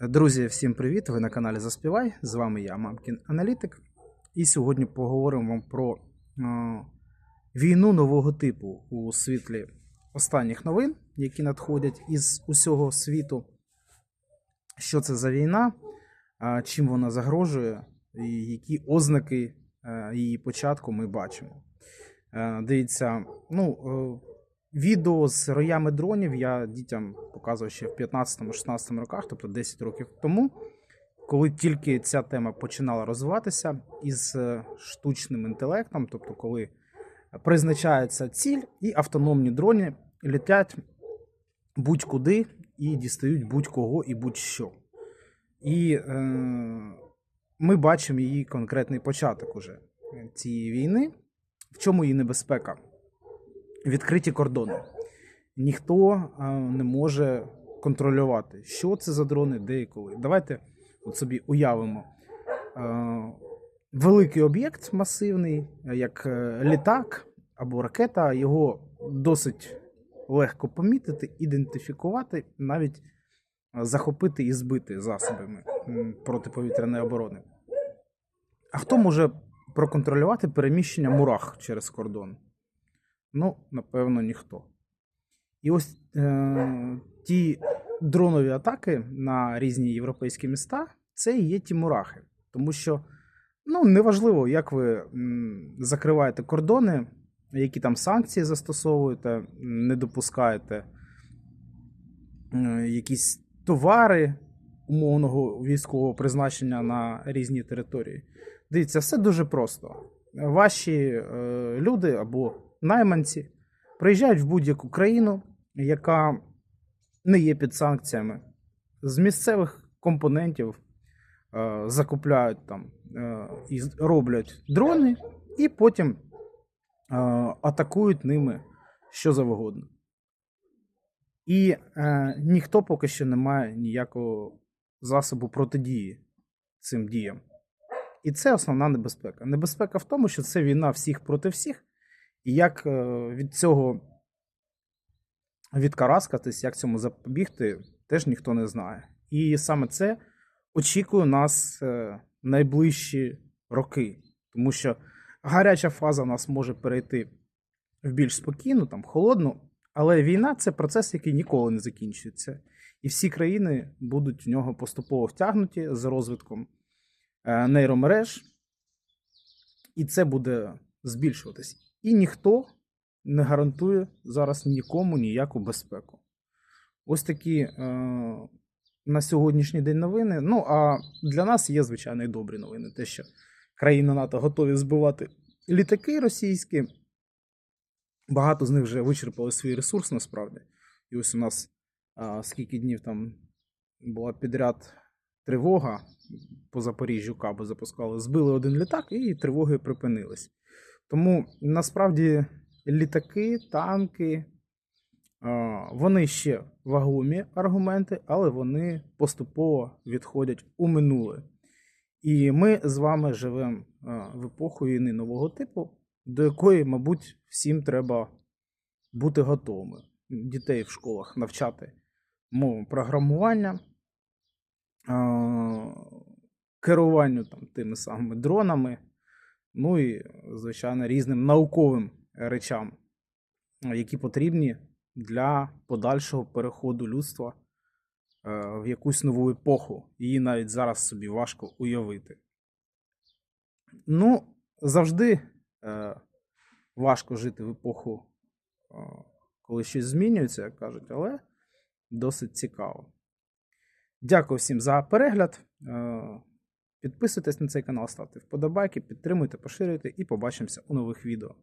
Друзі, всім привіт! Ви на каналі Заспівай. З вами я, Мамкін Аналітик. І сьогодні поговоримо вам про е, війну нового типу у світлі останніх новин, які надходять із усього світу. Що це за війна, чим вона загрожує, і які ознаки е, її початку ми бачимо. Е, дивіться, ну. Відео з роями дронів я дітям показував ще в 15-16 роках, тобто 10 років тому, коли тільки ця тема починала розвиватися із е, штучним інтелектом, тобто коли призначається ціль, і автономні дрони летять будь-куди і дістають будь-кого і будь-що. І е, ми бачимо її конкретний початок уже цієї війни. В чому її небезпека? Відкриті кордони. Ніхто не може контролювати, що це за дрони, де і коли. Давайте от собі уявимо великий об'єкт масивний, як е, літак або ракета, його досить легко помітити, ідентифікувати, навіть захопити і збити засобами протиповітряної оборони. А хто може проконтролювати переміщення мурах через кордон? Ну, напевно, ніхто. І ось е, ті дронові атаки на різні європейські міста це і є ті мурахи. Тому що ну, неважливо, як ви закриваєте кордони, які там санкції застосовуєте, не допускаєте е, якісь товари умовного військового призначення на різні території. Дивіться, все дуже просто. Ваші е, люди або найманці приїжджають в будь-яку країну, яка не є під санкціями, з місцевих компонентів е, закупляють там е, і роблять дрони, і потім е, атакують ними що завгодно. І е, ніхто поки що не має ніякого засобу протидії цим діям. І це основна небезпека. Небезпека в тому, що це війна всіх проти всіх. І як е, від цього відкараскатись, як цьому запобігти, теж ніхто не знає. І саме це очікує нас е, найближчі роки, тому що гаряча фаза нас може перейти в більш спокійну, там холодну, але війна це процес, який ніколи не закінчується. І всі країни будуть в нього поступово втягнуті з розвитком е, нейромереж, і це буде збільшуватись. І ніхто не гарантує зараз нікому ніяку безпеку. Ось такі е, на сьогоднішній день новини. Ну, а для нас є, звичайно, і добрі новини. Те, що країни НАТО готові збивати літаки російські. Багато з них вже вичерпали свій ресурс насправді. І ось у нас а, скільки днів там була підряд тривога по Запоріжжю Кабу запускали, збили один літак, і тривоги припинились. Тому насправді літаки, танки, вони ще вагомі аргументи, але вони поступово відходять у минуле. І ми з вами живемо в епоху війни нового типу, до якої, мабуть, всім треба бути готовими. Дітей в школах навчати мовам програмування, керуванню там, тими самими дронами. Ну і, звичайно, різним науковим речам, які потрібні для подальшого переходу людства е, в якусь нову епоху. Її навіть зараз собі важко уявити. Ну, завжди е, важко жити в епоху, е, коли щось змінюється, як кажуть, але досить цікаво. Дякую всім за перегляд. Підписуйтесь на цей канал, ставте вподобайки, підтримуйте, поширюйте і побачимося у нових відео.